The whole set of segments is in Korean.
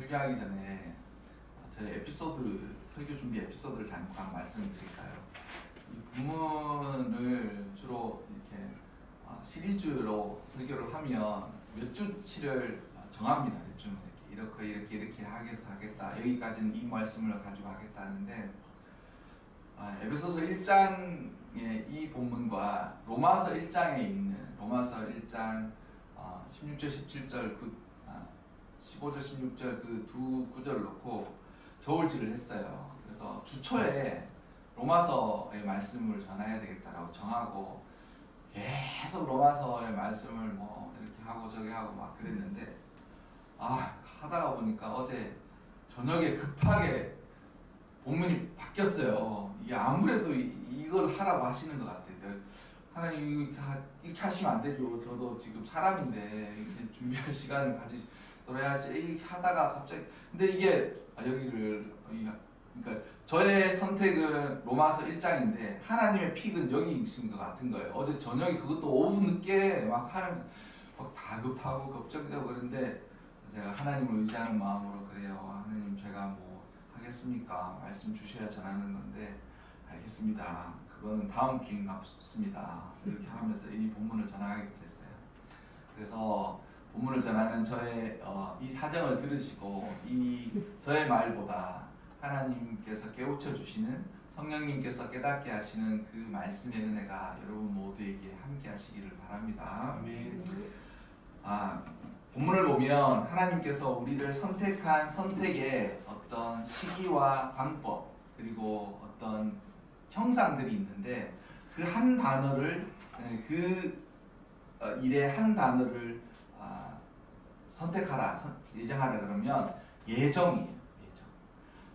설교하기 전에 저희 에피소드 설교 준비 에피소드를 잠깐 말씀드릴까요? 이 부문을 주로 이렇게 어, 시리즈로 설교를 하면 몇 주치를 정합니다. 대충 이렇게 이렇게 이렇게 하겠어 하겠다 여기까지는 이 말씀을 가지고 하겠다 하는데 아, 에베소서 1장의 이 본문과 로마서 1장에 있는 로마서 1장 어, 16절 17절 그 아, 15절 16절 그 두 구절을 놓고 저울질을 했어요. 그래서 주초에 로마서의 말씀을 전해야 되겠다라고 정하고 계속 로마서의 말씀을 뭐 이렇게 하고 저기 하고 막 그랬는데 아 하다가 보니까 어제 저녁에 급하게 본문이 바뀌었어요. 이게 아무래도 이, 이걸 하라고 하시는 것 같아요. 하나님 이렇게, 하시면 안 되죠. 저도 지금 사람인데 이렇게 준비할 시간을 가지 더라야지 이렇게 하다가 갑자기 근데 이게 아, 여기를 이- 그러니까 저의 선택은 로마서 1장인데 하나님의 픽은 여기이신 것 같은 거예요. 어제 저녁에 그것도 오후 늦게 막 하는 막 다급하고 걱정되고 그런데 제가 하나님을 의지하는 마음으로 그래요. 하나님 제가 뭐 하겠습니까? 말씀 주셔야 전하는 건데 알겠습니다. 그거는 다음 주인가 싶습니다. 이렇게 하면서 이 본문을 전하게 됐어요. 그래서 본문을 전하는 저의 어, 이 사정을 들으시고 이 저의 말보다 하나님께서 깨우쳐 주시는 성령님께서 깨닫게 하시는 그 말씀의 은혜가 여러분 모두에게 함께 하시기를 바랍니다. 아멘. 아, 본문을 보면 하나님께서 우리를 선택한 선택의 어떤 시기와 방법 그리고 어떤 형상들이 있는데 그 한 단어를 에, 그 어, 일의 한 단어를 아, 선택하라 선- 예정하라 그러면 예정이에요 예정.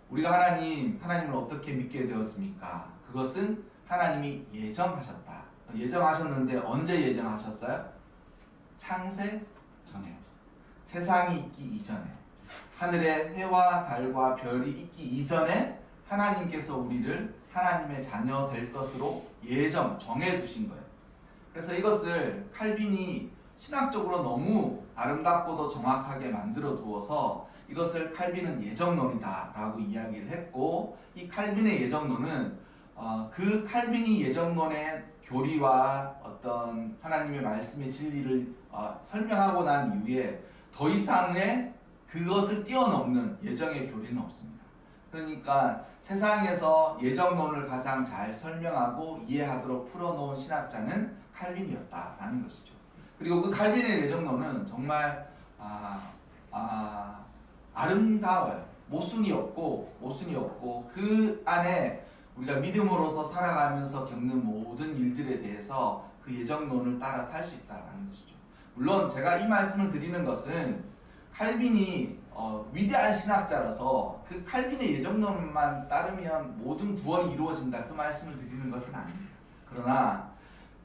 우리가 하나님 하나님을 어떻게 믿게 되었습니까? 그것은 하나님이 예정하셨다. 예정하셨는데 언제 예정하셨어요? 창세 전에. 세상이 있기 이전에. 하늘에 해와 달과 별이 있기 이전에 하나님께서 우리를 하나님의 자녀 될 것으로 예정 정해 두신 거예요. 그래서 이것을 칼빈이 신학적으로 너무 아름답고도 정확하게 만들어 두어서 이것을 칼빈은 예정론이다 라고 이야기를 했고 이 칼빈의 예정론은 어, 그 칼빈이 예정론의 교리와 어떤 하나님의 말씀의 진리를 어, 설명하고 난 이후에 더 이상의 그것을 뛰어넘는 예정의 교리는 없습니다. 그러니까 세상에서 예정론을 가장 잘 설명하고 이해하도록 풀어놓은 신학자는 칼빈이었다라는 것이죠. 그리고 그 칼빈의 예정론은 정말 아, 아, 아름다워요. 모순이 없고 모순이 없고 그 안에 우리가 믿음으로서 살아가면서 겪는 모든 일들에 대해서 그 예정론을 따라 살 수 있다라는 것이죠. 물론 제가 이 말씀을 드리는 것은 칼빈이 어, 위대한 신학자라서 그 칼빈의 예정론만 따르면 모든 구원이 이루어진다 그 말씀을 드리는 것은 아닙니다. 그러나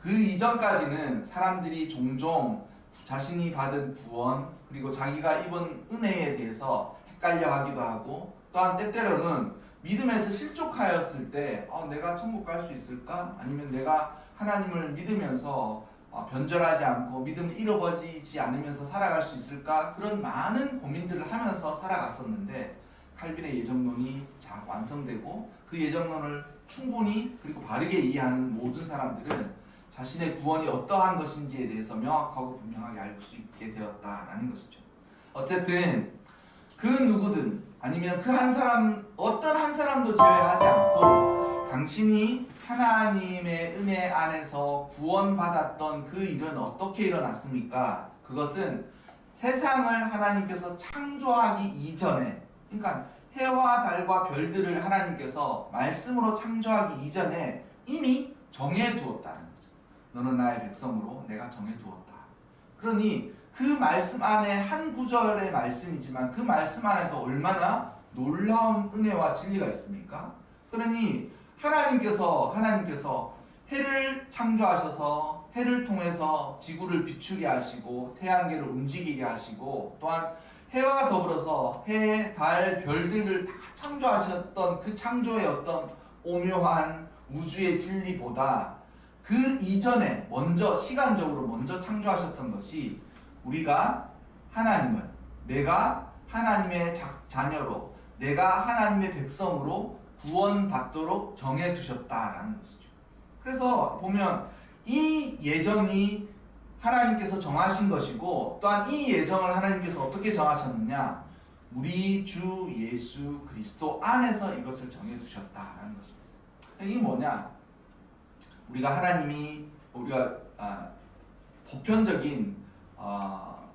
그 이전까지는 사람들이 종종 자신이 받은 구원 그리고 자기가 입은 은혜에 대해서 헷갈려 하기도 하고 또한 때때로는 믿음에서 실족하였을 때 어, 내가 천국 갈 수 있을까? 아니면 내가 하나님을 믿으면서 어, 변절하지 않고 믿음을 잃어버리지 않으면서 살아갈 수 있을까? 그런 많은 고민들을 하면서 살아갔었는데 칼빈의 예정론이 잘 완성되고 그 예정론을 충분히 그리고 바르게 이해하는 모든 사람들은 자신의 구원이 어떠한 것인지에 대해서 명확하고 분명하게 알 수 있게 되었다라는 것이죠. 어쨌든 그 누구든 아니면 그 한 사람 어떤 한 사람도 제외하지 않고 당신이 하나님의 은혜 안에서 구원받았던 그 일은 어떻게 일어났습니까? 그것은 세상을 하나님께서 창조하기 이전에 그러니까 해와 달과 별들을 하나님께서 말씀으로 창조하기 이전에 이미 정해 두었다는. 너는 나의 백성으로 내가 정해 두었다. 그러니 그 말씀 안에 한 구절의 말씀이지만 그 말씀 안에도 얼마나 놀라운 은혜와 진리가 있습니까? 그러니 하나님께서 하나님께서 해를 창조하셔서 해를 통해서 지구를 비추게 하시고 태양계를 움직이게 하시고 또한 해와 더불어서 해, 달, 별들을 다 창조하셨던 그 창조의 어떤 오묘한 우주의 진리보다 그 이전에 먼저 시간적으로 먼저 창조하셨던 것이 우리가 하나님을 내가 하나님의 자, 자녀로 내가 하나님의 백성으로 구원받도록 정해 두셨다라는 것이죠. 그래서 보면 이 예정이 하나님께서 정하신 것이고 또한 이 예정을 하나님께서 어떻게 정하셨느냐? 우리 주 예수 그리스도 안에서 이것을 정해 두셨다라는 것입니다. 이게 뭐냐? 우리가 하나님이 우리가 아, 보편적인 어,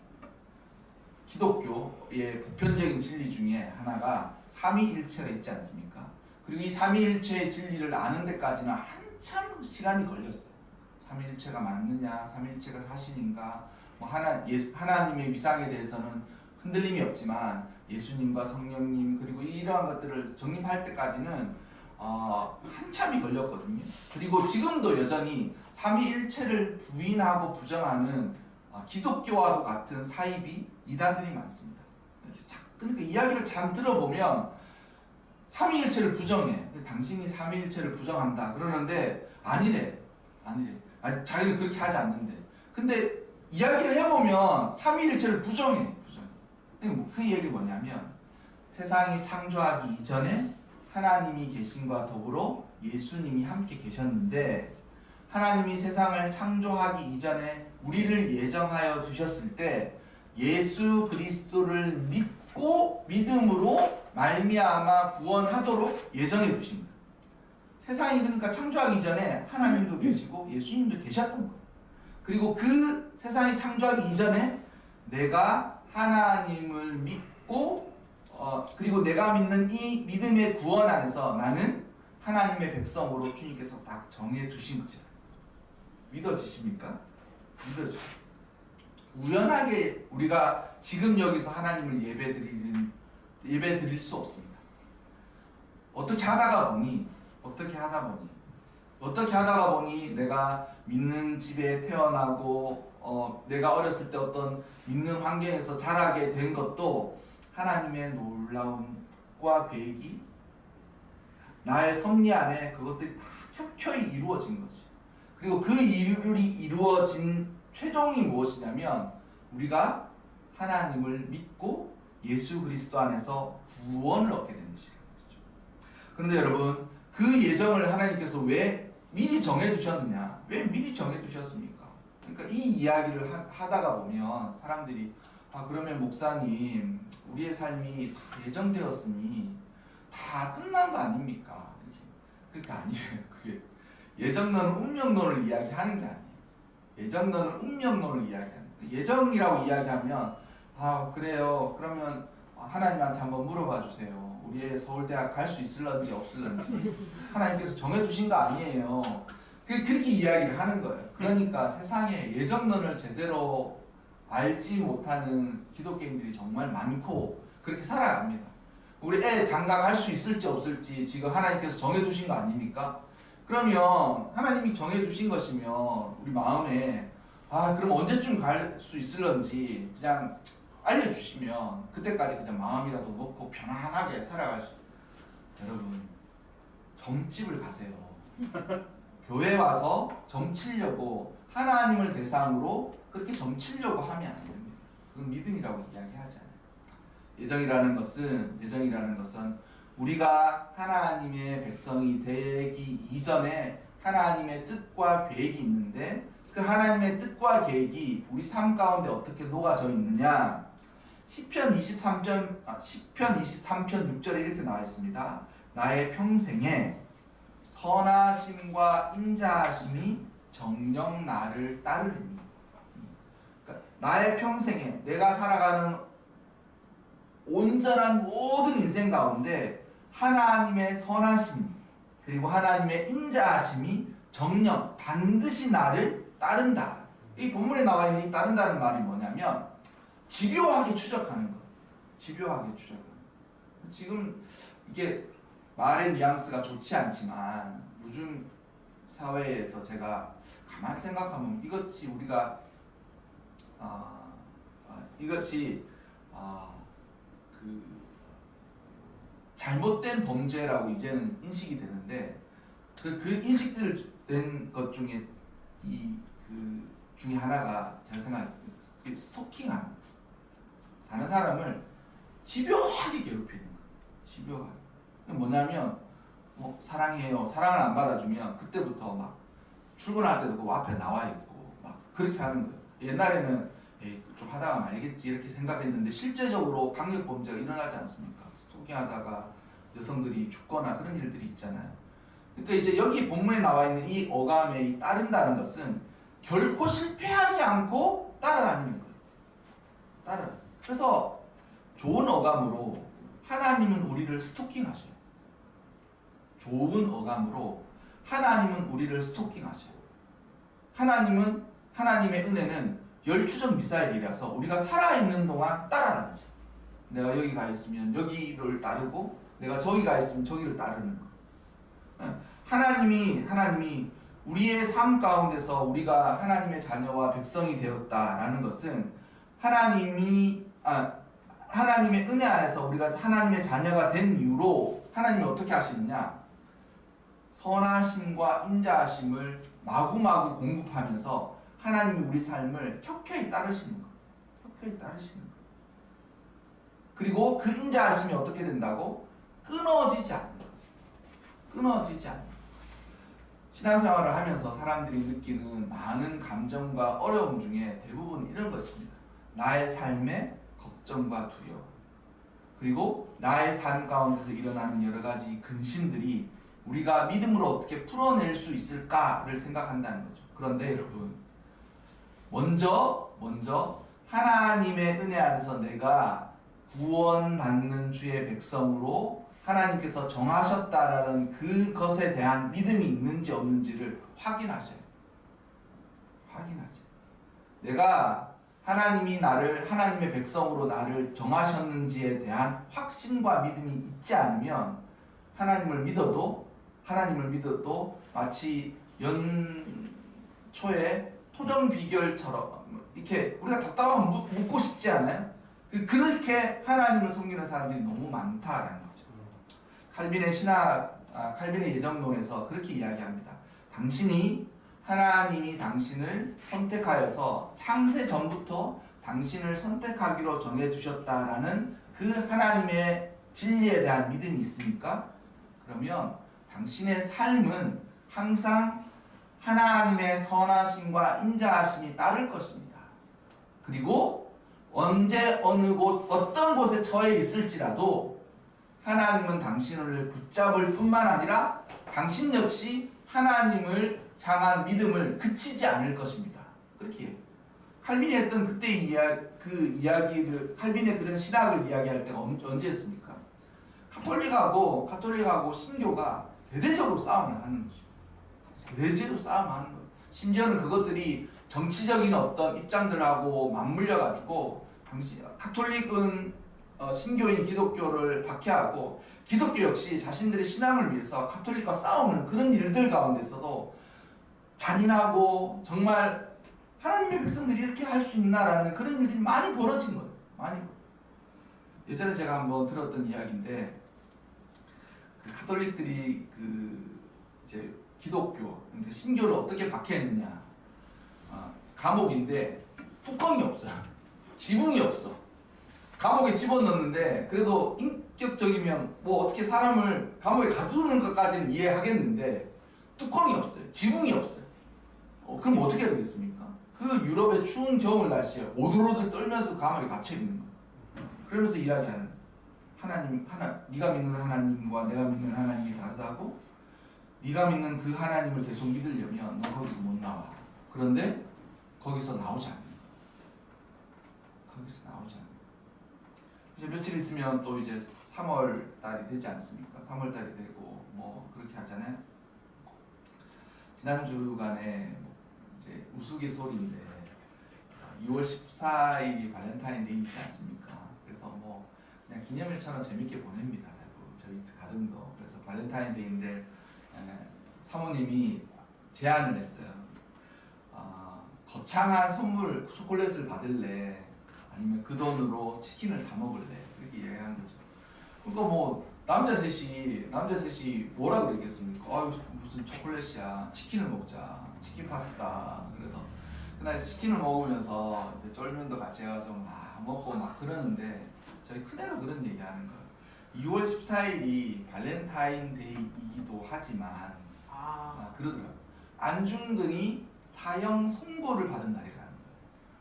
기독교의 보편적인 진리 중에 하나가 삼위일체가 있지 않습니까? 그리고 이 삼위일체의 진리를 아는 데까지는 한참 시간이 걸렸어요. 삼위일체가 맞느냐, 삼위일체가 사실인가, 뭐 하나 예, 하나님의 위상에 대해서는 흔들림이 없지만 예수님과 성령님 그리고 이러한 것들을 정립할 때까지는 어, 한참이 걸렸거든요. 그리고 지금도 여전히 삼위일체를 부인하고 부정하는 어, 기독교와도 같은 사이비 이단들이 많습니다. 자, 그러니까 이야기를 잘 들어보면 삼위일체를 부정해. 당신이 삼위일체를 부정한다 그러는데 아니래, 아니래. 아니, 자기는 그렇게 하지 않는데. 근데 이야기를 해보면 삼위일체를 부정해, 부정해. 근데 뭐그 얘기 뭐냐면 세상이 창조하기 이전에 하나님이 계신과 더불어 예수님이 함께 계셨는데 하나님이 세상을 창조하기 이전에 우리를 예정하여 두셨을 때 예수 그리스도를 믿고 믿음으로 말미암아 구원하도록 예정해 두신. 세상이 그러니까 창조하기 전에 하나님도 계시고 예수님도 계셨던 거예요. 그리고 그 세상이 창조하기 이전에 내가 하나님을 믿고 어, 그리고 내가 믿는 이 믿음의 구원 안에서 나는 하나님의 백성으로 주님께서 딱 정해 두신 거죠. 믿어지십니까? 믿어지죠. 우연하게 우리가 지금 여기서 하나님을 예배드리는 예배 드릴 수 없습니다. 어떻게 하다가 보니 어떻게 하다 보니 어떻게 하다가 보니 내가 믿는 집에 태어나고 어, 내가 어렸을 때 어떤 믿는 환경에서 자라게 된 것도 하나님의 놀라움과 계획이 나의 섭리 안에 그것들이 다 켜켜이 이루어진 거지. 그리고 그 일이 이루어진 최종이 무엇이냐면 우리가 하나님을 믿고 예수 그리스도 안에서 구원을 얻게 되는 것이죠. 그런데 여러분 그 예정을 하나님께서 왜 미리 정해 두셨느냐? 왜 미리 정해 두셨습니까? 그러니까 이 이야기를 하, 하다가 보면 사람들이 아 그러면 목사님 우리의 삶이 다 예정되었으니 다 끝난 거 아닙니까? 이렇게 그게 아니에요. 그게 예정론은 운명론을 이야기하는 게 아니에요. 예정론은 운명론을 이야기하는 거예요. 예정이라고 이야기하면 아 그래요. 그러면 하나님한테 한번 물어봐 주세요. 우리의 서울대학 갈 수 있을런지 없을런지 하나님께서 정해두신 거 아니에요. 그 그렇게 이야기를 하는 거예요. 그러니까 세상에 예정론을 제대로 알지 못하는 기독교인들이 정말 많고 그렇게 살아갑니다. 우리 애 장가갈 수 있을지 없을지 지금 하나님께서 정해두신 거 아닙니까? 그러면 하나님이 정해두신 것이면 우리 마음에 아 그럼 언제쯤 갈 수 있을런지 그냥 알려주시면 그때까지 그냥 마음이라도 놓고 편안하게 살아갈 수 여러분 점집을 가세요. 교회 와서 점치려고 하나님을 대상으로 그렇게 점치려고 하면 안 됩니다. 그건 믿음이라고 이야기하지 않아요. 예정이라는 것은 예정이라는 것은 우리가 하나님의 백성이 되기 이전에 하나님의 뜻과 계획이 있는데 그 하나님의 뜻과 계획이 우리 삶 가운데 어떻게 녹아져 있느냐? 시편 23편 아, 시편 23편 6절에 이렇게 나와 있습니다. 나의 평생에 선하심과 인자하심이 정령 나를 따르리니. 그러니까 나의 평생에 내가 살아가는 온전한 모든 인생 가운데 하나님의 선하심 그리고 하나님의 인자하심이 정령 반드시 나를 따른다. 이 본문에 나와 있는 이 따른다는 말이 뭐냐면 집요하게 추적하는 거. 집요하게 추적하는 거. 지금 이게 말의 뉘앙스가 좋지 않지만 요즘 사회에서 제가 가만 생각하면 이것이 우리가 아, 아, 이것이 아, 그 잘못된 범죄라고 이제는 인식이 되는데 그, 그 인식들 된 것 중에 이 그 중에 하나가 제 생각에 스토킹하는 다른 사람을 집요하게 괴롭히는 거예요. 집요하게. 뭐냐면 뭐 사랑해요. 사랑을 안 받아주면 그때부터 막 출근할 때도 그 앞에 나와 있고 막 그렇게 하는 거예요. 옛날에는 좀 하다가 말겠지 이렇게 생각했는데 실제적으로 강력 범죄가 일어나지 않습니까? 스토킹하다가 여성들이 죽거나 그런 일들이 있잖아요. 그러니까 이제 여기 본문에 나와 있는 이 어감에 이 따른다는 것은 결코 실패하지 않고 따라다니는 거예요. 따라. 그래서 좋은 어감으로 하나님은 우리를 스토킹하셔요. 좋은 어감으로 하나님은 우리를 스토킹하셔요. 하나님은 하나님의 은혜는 열추적 미사일이라서 우리가 살아있는 동안 따라다니죠. 내가 여기 가 있으면 여기를 따르고 내가 저기 가 있으면 저기를 따르는 거. 하나님이 하나님이 우리의 삶 가운데서 우리가 하나님의 자녀와 백성이 되었다라는 것은 하나님이 아 하나님의 은혜 안에서 우리가 하나님의 자녀가 된 이후로 하나님이 어떻게 하시느냐 선하심과 인자하심을 마구마구 공급하면서 하나님이 우리 삶을 켜켜이 따르시는 거 켜켜이 따르시는 거 그리고 그 인자하심이 어떻게 된다고 끊어지지 않는 거 끊어지지 않는 거 신앙생활을 하면서 사람들이 느끼는 많은 감정과 어려움 중에 대부분 이런 것입니다. 나의 삶의 걱정과 두려움. 그리고 나의 삶 가운데서 일어나는 여러 가지 근심들이 우리가 믿음으로 어떻게 풀어낼 수 있을까를 생각한다는 거죠. 그런데 여러분, 먼저, 먼저 하나님의 은혜 안에서 내가 구원받는 주의 백성으로 하나님께서 정하셨다라는 그것에 대한 믿음이 있는지 없는지를 확인하셔요. 확인하죠. 내가 하나님이 나를 하나님의 백성으로 나를 정하셨는지에 대한 확신과 믿음이 있지 않으면 하나님을 믿어도 하나님을 믿어도 마치 연초에 토정 비결처럼 이렇게 우리가 답답하면 묻- 묻고 싶지 않아요? 그- 그렇게 하나님을 섬기는 사람들이 너무 많다라는 거죠. 칼빈의 신학, 아, 칼빈의 예정론에서 그렇게 이야기합니다. 당신이 하나님이 당신을 선택하여서 창세 전부터 당신을 선택하기로 정해 두셨다라는 그 하나님의 진리에 대한 믿음이 있습니까? 그러면 당신의 삶은 항상 하나님의 선하심과 인자하심이 따를 것입니다. 그리고 언제 어느 곳 어떤 곳에 처해 있을지라도 하나님은 당신을 붙잡을 뿐만 아니라 당신 역시 하나님을 향한 믿음을 그치지 않을 것입니다. 그렇게. 칼빈이 했던 그때 이야 그 이야기를 칼빈의 그런 신학을 이야기할 때가 언- 언제 했습니까? 카톨릭하고 카톨릭하고 신교가 대대적으로 싸움을 하는 거죠. 대대적으로 싸움하는 거예요. 심지어는 그것들이 정치적인 어떤 입장들하고 맞물려 가지고 당시 카톨릭은 어, 신교인 기독교를 박해하고 기독교 역시 자신들의 신앙을 위해서 카톨릭과 싸우는 그런 일들 가운데서도 잔인하고 정말 하나님의 백성들이 이렇게 할 수 있나라는 그런 일들이 많이 벌어진 거예요. 많이. 예전에 제가 한번 들었던 이야기인데 그 카톨릭들이 그 이제 기독교 그러니까 신교를 어떻게 박해했느냐 아, 감옥인데 뚜껑이 없어요. 지붕이 없어. 감옥에 집어넣는데 그래도 인격적이면 뭐 어떻게 사람을 감옥에 가두는 것까지는 이해하겠는데 뚜껑이 없어요. 지붕이 없어요. 어, 그럼 어떻게 해야 되겠습니까? 그 유럽의 추운 겨울 날씨에 오들오들 떨면서 감옥에 갇혀 있는 거예요. 그러면서 이야기하는 하나님 하나 네가 믿는 하나님과 내가 믿는 하나님이 다르다고 네가 믿는 그 하나님을 계속 믿으려면 너 거기서 못 나와. 그런데 거기서 나오지 않는. 거기서 나오지 않는. 이제 며칠 있으면 또 이제 3월 달이 되지 않습니까? 3월 달이 되고 뭐 그렇게 하잖아요. 지난 주간에 뭐 이제 우스갯소리인데 2월 14일이 발렌타인데이지 않습니까? 그래서 뭐 그냥 기념일처럼 재밌게 보냅니다. 그리고 저희 가정도 그래서 발렌타인데이인데 에, 사모님이 제안을 했어요. 아, 거창한 선물 초콜릿을 받을래 아니면 그 돈으로 치킨을 사 먹을래 이렇게 이야기하는 거죠. 그러니까 뭐 남자 셋이 남자 셋이 뭐라 그랬겠습니까? 아 무슨 초콜릿이야 치킨을 먹자 치킨 파스타 그래서 그날 치킨을 먹으면서 이제 쫄면도 같이 해가지고 막 먹고 막 그러는데 저희 큰애가 그런 얘기하는 거예요. 2월 14일이 발렌타인데이이기도 하지만 아, 아, 그러더라고요. 안중근이 사형 선고를 받은 날이라는 거예요.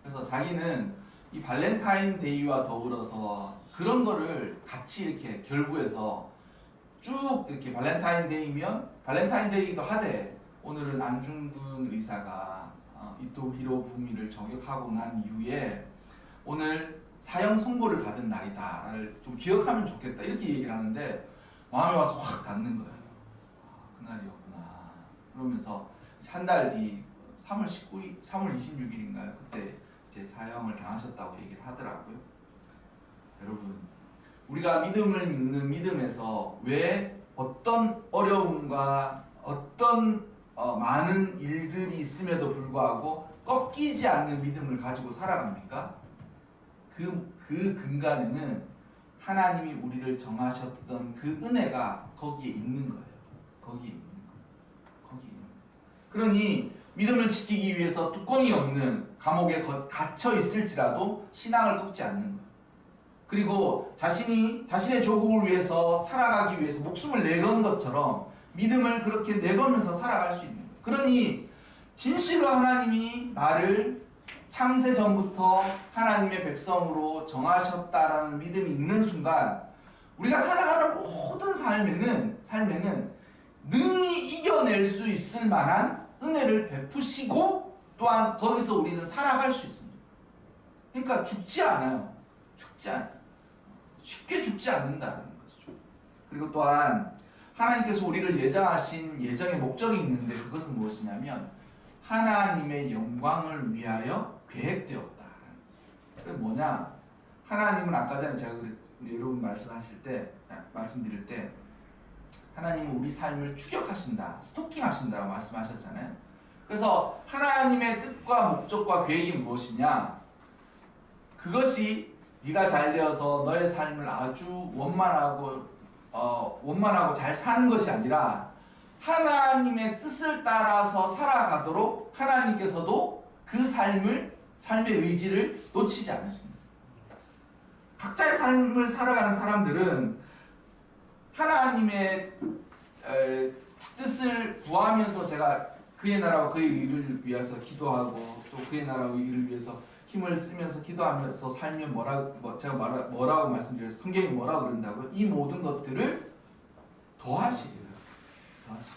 그래서 자기는 이 발렌타인데이와 더불어서 그런 거를 같이 이렇게 결부해서 쭉 이렇게 발렌타인데이면 발렌타인데이도 하되 오늘은 안중근 의사가 어, 이토 히로부미를 저격하고 난 이후에 오늘 사형 선고를 받은 날이다를 좀 기억하면 좋겠다 이렇게 얘기를 하는데 마음에 와서 확 닿는 거예요. 아, 그날이었구나. 그러면서 한 달 뒤 3월 19일, 3월 26일인가요? 그때 이제 사형을 당하셨다고 얘기를 하더라고요. 여러분, 우리가 믿음을 믿는 믿음에서 왜 어떤 어려움과 어떤 어, 많은 일들이 있음에도 불구하고 꺾이지 않는 믿음을 가지고 살아갑니까? 그, 그 근간에는 하나님이 우리를 정하셨던 그 은혜가 거기에 있는 거예요. 거기에 있는 거예요. 거기에 있는 거예요. 그러니 믿음을 지키기 위해서 뚜껑이 없는 감옥에 거- 갇혀 있을지라도 신앙을 꺾지 않는. 그리고 자신이 자신의 조국을 위해서 살아가기 위해서 목숨을 내건 것처럼 믿음을 그렇게 내걸면서 살아갈 수 있는 거예요. 그러니 진실로 하나님이 나를 창세 전부터 하나님의 백성으로 정하셨다라는 믿음이 있는 순간 우리가 살아가는 모든 삶에는 삶에는 능히 이겨낼 수 있을 만한 은혜를 베푸시고 또한 거기서 우리는 살아갈 수 있습니다. 그러니까 죽지 않아요. 죽지 않아요. 쉽게 죽지 않는다는 거죠. 그리고 또한 하나님께서 우리를 예정하신 예정의 목적이 있는데 그것은 무엇이냐면 하나님의 영광을 위하여 계획되었다. 그 뭐냐? 하나님은 아까 전에 제가 여러분 말씀하실 때 아, 말씀드릴 때 하나님은 우리 삶을 추격하신다, 스토킹하신다고 말씀하셨잖아요. 그래서 하나님의 뜻과 목적과 계획이 무엇이냐? 그것이 네가 잘 되어서 너의 삶을 아주 원만하고 어, 원만하고 잘 사는 것이 아니라 하나님의 뜻을 따라서 살아가도록 하나님께서도 그 삶을 삶의 의지를 놓치지 않으십니다. 각자의 삶을 살아가는 사람들은 하나님의 에, 뜻을 구하면서 제가 그의 나라와 그의 의를 위해서 기도하고 또 그의 나라와 의를 위해서 힘을 쓰면서 기도하면서 살면 뭐라 뭐 제가 말하, 뭐라고 말씀드렸어요. 성경이 뭐라고 그런다고요? 이 모든 것들을 더하시리라. 더하시.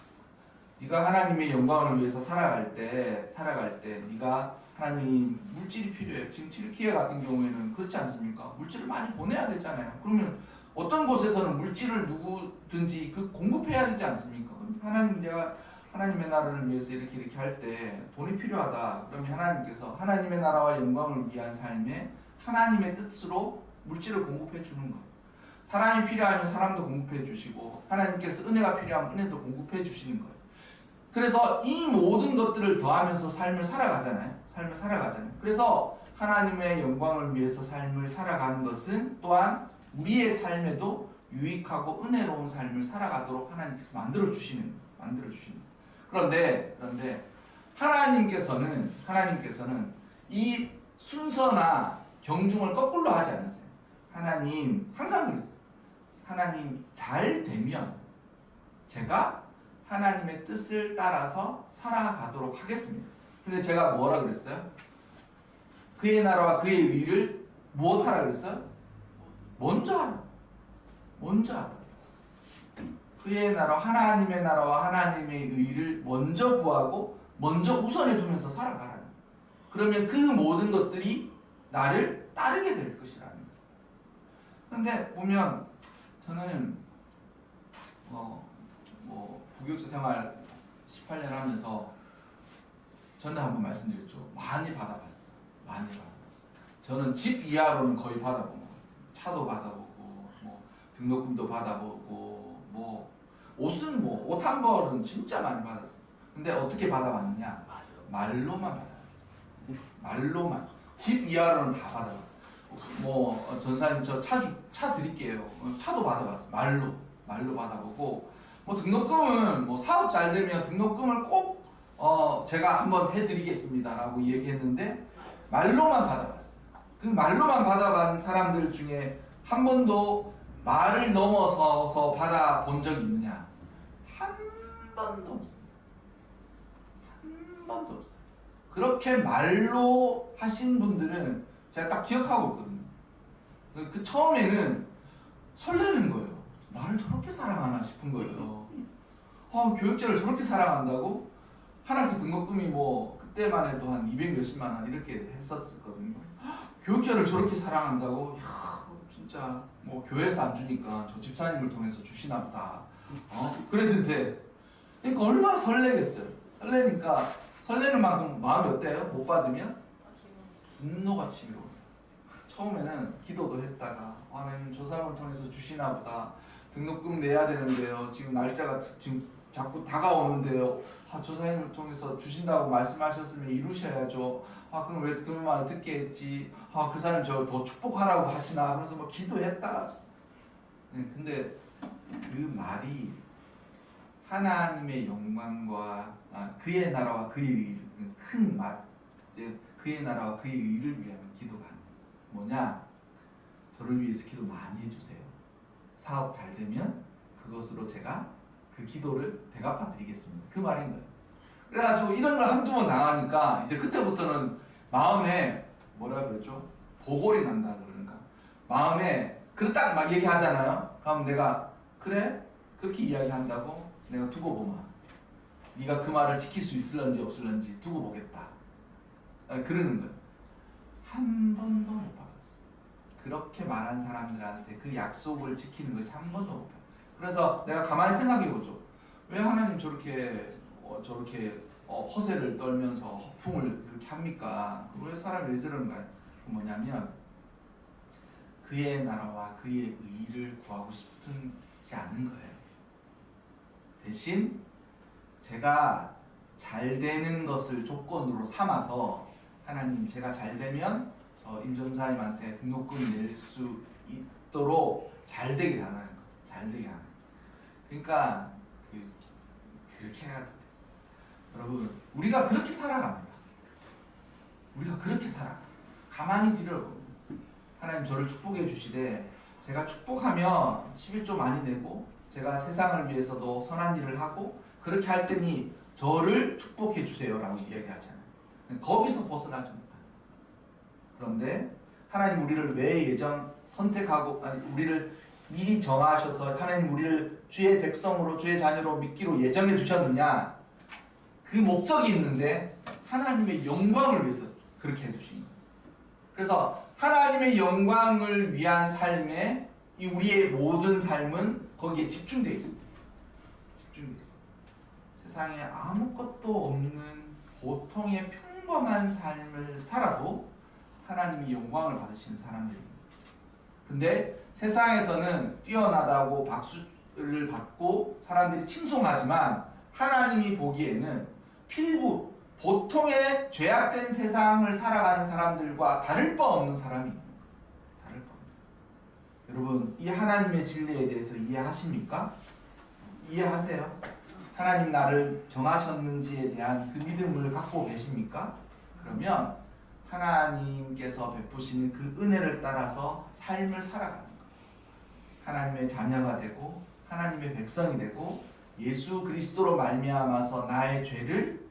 네가 하나님의 영광을 위해서 살아갈 때 살아갈 때 네가 하나님 물질이 필요해. 지금 튀르키예 같은 경우에는 그렇지 않습니까? 물질을 많이 보내야 되잖아요. 그러면 어떤 곳에서는 물질을 누구든지 그 공급해야 되지 않습니까? 하나님 내가 하나님의 나라를 위해서 이렇게 이렇게 할 때 돈이 필요하다. 그러면 하나님께서 하나님의 나라와 영광을 위한 삶에 하나님의 뜻으로 물질을 공급해 주는 것. 사람이 필요하면 사람도 공급해 주시고 하나님께서 은혜가 필요하면 은혜도 공급해 주시는 거예요. 그래서 이 모든 것들을 더하면서 삶을 살아가잖아요. 삶을 살아가잖아요. 그래서 하나님의 영광을 위해서 삶을 살아가는 것은 또한 우리의 삶에도 유익하고 은혜로운 삶을 살아가도록 하나님께서 만들어 주시는. 만들어 주시는. 그런데 그런데 하나님께서는 하나님께서는 이 순서나 경중을 거꾸로 하지 않으세요. 하나님 항상 그러세요. 하나님 잘 되면 제가 하나님의 뜻을 따라서 살아가도록 하겠습니다. 근데 제가 뭐라 그랬어요? 그의 나라와 그의 의를 무엇하라 그랬어요? 먼저 하라. 먼저 하라. 그의 나라, 하나님의 나라와 하나님의 의를 먼저 구하고 먼저 우선해 두면서 살아가라는. 그러면 그 모든 것들이 나를 따르게 될 것이라는 거죠. 근데 보면 저는 어, 뭐 부교육자 생활 18년 하면서 전에 한번 말씀드렸죠. 많이 받아봤어요. 많이 받아봤어요. 저는 집 이하로는 거의 받아본 것 같아요. 차도 받아보고 뭐 등록금도 받아보고 뭐 옷은 뭐 옷 한 벌은 진짜 많이 받았어요. 근데 어떻게 받아봤느냐? 말로만 받았어요. 말로만 집 이하로는 다 받아봤어요. 뭐 어, 전사님 저 차주 차 드릴게요. 어, 차도 받아봤어요. 말로 말로 받아보고 뭐 등록금은 뭐 사업 잘 되면 등록금을 꼭 어 제가 한번 해드리겠습니다라고 얘기했는데 말로만 받아봤어요. 그 말로만 받아본 사람들 중에 한 번도 말을 넘어서서 받아본 적이 있느냐? 한 번도 없습니다. 한 번도 없어요. 그렇게 말로 하신 분들은 제가 딱 기억하고 있거든요. 그- 그 처음에는 설레는 거예요. 나를 저렇게 사랑하나 싶은 거예요. 아, 교육자를 저렇게 사랑한다고? 하나님 등록금이 뭐 그때만 해도 한 200 몇십만 원 이렇게 했었거든요. 교육자를 저렇게 사랑한다고? 야, 진짜 뭐 교회에서 안 주니까 저 집사님을 통해서 주시나 보다. 어? 그랬는데 그러니까 얼마나 설레겠어요. 설레니까 설레는 만큼 마음이 어때요? 못 받으면 분노가 치밀어. 처음에는 기도도 했다가 아, 하나님 저 사람을 통해서 주시나 보다. 등록금 내야 되는데요. 지금 날짜가 지금 자꾸 다가오는데요. 아, 저 사람을 통해서 주신다고 말씀하셨으면 이루셔야죠. 아, 그럼 왜그 말을 듣게 했지? 아, 그 사람 저더 축복하라고 하시나? 그래서 뭐 기도했다. 네, 근데 그 말이 하나님의 영광과 아, 그의 나라와 그의 의를 큰 말, 네, 그의 나라와 그의 의를 위한 기도가 뭐냐? 저를 위해서 기도 많이 해주세요. 사업 잘 되면 그것으로 제가 그 기도를 대갚아 드리겠습니다. 그 말인 거예요. 그래가지고 이런 걸 한두 번 당하니까 이제 그때부터는 마음에 뭐라 그러죠? 보골이 난다 그러니까 마음에 그딱 막 얘기하잖아요. 그럼 내가 그래 그렇게 이야기한다고 내가 두고 보마. 네가 그 말을 지킬 수 있을런지 없을런지 두고 보겠다. 아, 그러는 거예요. 한 번도 못 받았어. 그렇게 말한 사람들한테 그 약속을 지키는 것이 한 번도 못 받았어. 그래서 내가 가만히 생각해 보죠. 왜 하나님 저렇게 어, 저렇게 어, 허세를 떨면서 허풍을 이렇게 합니까? 왜 사람이 왜 저러는가요? 그 뭐냐면 그의 나라와 그의 의를 구하고 싶지 않은 거예요. 대신 제가 잘 되는 것을 조건으로 삼아서 하나님 제가 잘 되면 저 임종사님한테 등록금 낼 수 있도록 잘 되게 하는 거, 잘 되게 하는. 거. 그러니까 그, 그렇게 해야 돼. 여러분 우리가 그렇게 살아갑니다. 우리가 그렇게 살아. 가만히 뒤를 하나님 저를 축복해 주시되 제가 축복하면 11조 많이 내고 제가 세상을 위해서도 선한 일을 하고 그렇게 할 때니 저를 축복해 주세요라고 이야기하잖아요. 거기서 벗어나지 못합니다. 그런데 하나님 우리를 왜 예정 선택하고 아니 우리를 미리 정하셔서 하나님 우리를 주의 백성으로 주의 자녀로 믿기로 예정해 두셨느냐 그 목적이 있는데 하나님의 영광을 위해서 그렇게 해두신 거예요. 그래서 하나님의 영광을 위한 삶에 이 우리의 모든 삶은 거기에 집중되어 있습니다. 집중되어 있습니다. 세상에 아무것도 없는 보통의 평범한 삶을 살아도 하나님이 영광을 받으시는 사람들입니다. 근데 세상에서는 뛰어나다고 박수를 받고 사람들이 칭송하지만 하나님이 보기에는 필부 보통의 죄악된 세상을 살아가는 사람들과 다를 바 없는 없는 여러분 이 하나님의 진리에 대해서 이해하십니까? 이해하세요? 하나님 나를 정하셨는지에 대한 그 믿음을 갖고 계십니까? 그러면 하나님께서 베푸시는 그 은혜를 따라서 삶을 살아가는 것. 하나님의 자녀가 되고 하나님의 백성이 되고 예수 그리스도로 말미암아서 나의 죄를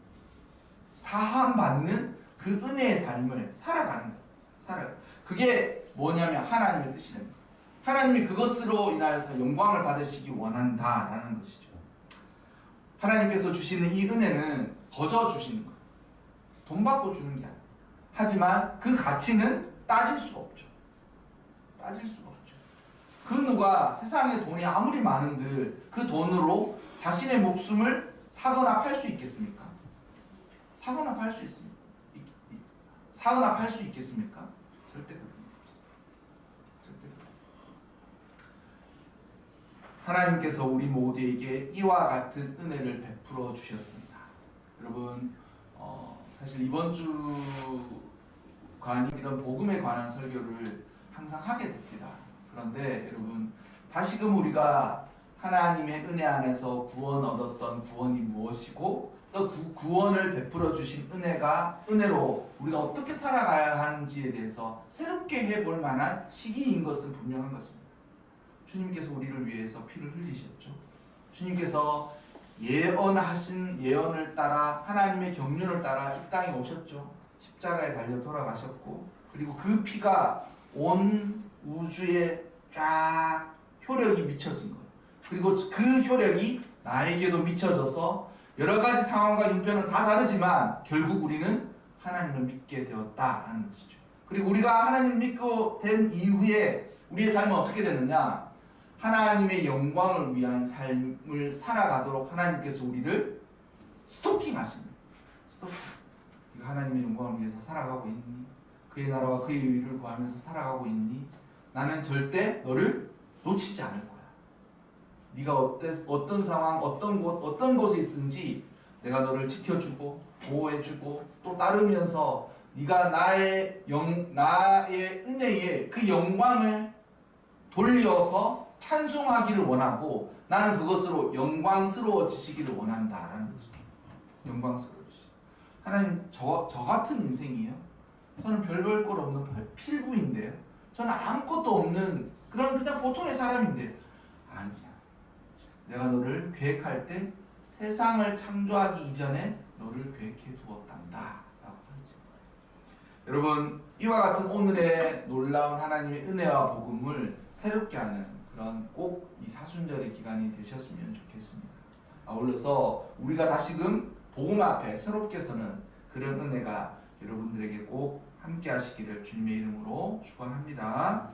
사함 받는 그 은혜의 삶을 살아가는 거예요. 살아. 그게 뭐냐면 하나님의 뜻이랍니다. 하나님이 그것으로 인하여서 영광을 받으시기 원한다라는 것이죠. 하나님께서 주시는 이 은혜는 거저 주시는 거예요. 돈 받고 주는 게 아니에요. 하지만 그 가치는 따질 수가 없죠. 따질 수가 없죠. 그 누가 세상에 돈이 아무리 많은들 그 돈으로 자신의 목숨을 사거나 팔 수 있겠습니까? 사거나 팔 수 있습니까? 사거나 팔 수 있겠습니까? 절대 그런 게 없어요. 절대 그런 게 없어요. 하나님께서 우리 모두에게 이와 같은 은혜를 베풀어 주셨습니다. 여러분, 어, 사실 이번 주간이 이런 복음에 관한 설교를 항상 하게 됩니다. 그런데 여러분, 다시금 우리가 하나님의 은혜 안에서 구원 얻었던 구원이 무엇이고 또 구, 구원을 베풀어 주신 은혜가 은혜로 우리가 어떻게 살아가야 하는지에 대해서 새롭게 해볼 만한 시기인 것은 분명한 것입니다. 주님께서 우리를 위해서 피를 흘리셨죠. 주님께서 예언하신 예언을 따라 하나님의 경륜을 따라 이 땅에 오셨죠. 십자가에 달려 돌아가셨고 그리고 그 피가 온 우주에 쫙 효력이 미쳐진 거예요. 그리고 그 효력이 나에게도 미쳐져서 여러 가지 상황과 형편은 다 다르지만 결국 우리는 하나님을 믿게 되었다라는 것이죠. 그리고 우리가 하나님 믿고 된 이후에 우리의 삶은 어떻게 되느냐? 하나님의 영광을 위한 삶을 살아가도록 하나님께서 우리를 스토킹 하십니다. 스토킹. 하나님의 영광을 위해서 살아가고 있니? 그의 나라와 그의 의를 구하면서 살아가고 있니? 나는 절대 너를 놓치지 않을 거야. 네가 어때, 어떤 상황, 어떤 곳, 어떤 곳에 있든지 내가 너를 지켜주고 보호해주고 또 따르면서 네가 나의 영, 나의 은혜에 그 영광을 돌려서 찬송하기를 원하고 나는 그것으로 영광스러워지시기를 원한다라는 거죠. 영광스러워지시. 하나님 저, 저 같은 인생이에요. 저는 별볼것 없는 필- 필부인데요. 저는 아무것도 없는 그런 그냥 보통의 사람인데 아니야. 내가 너를 계획할 때 세상을 창조하기 이전에 너를 계획해 두었단다. 여러분, 이와 같은 오늘의 놀라운 하나님의 은혜와 복음을 새롭게 하는 그런 꼭 이 사순절의 기간이 되셨으면 좋겠습니다. 아울러서 우리가 다시금 복음 앞에 새롭게 서는 그런 은혜가 여러분들에게 꼭 함께 하시기를 주님의 이름으로 축원합니다.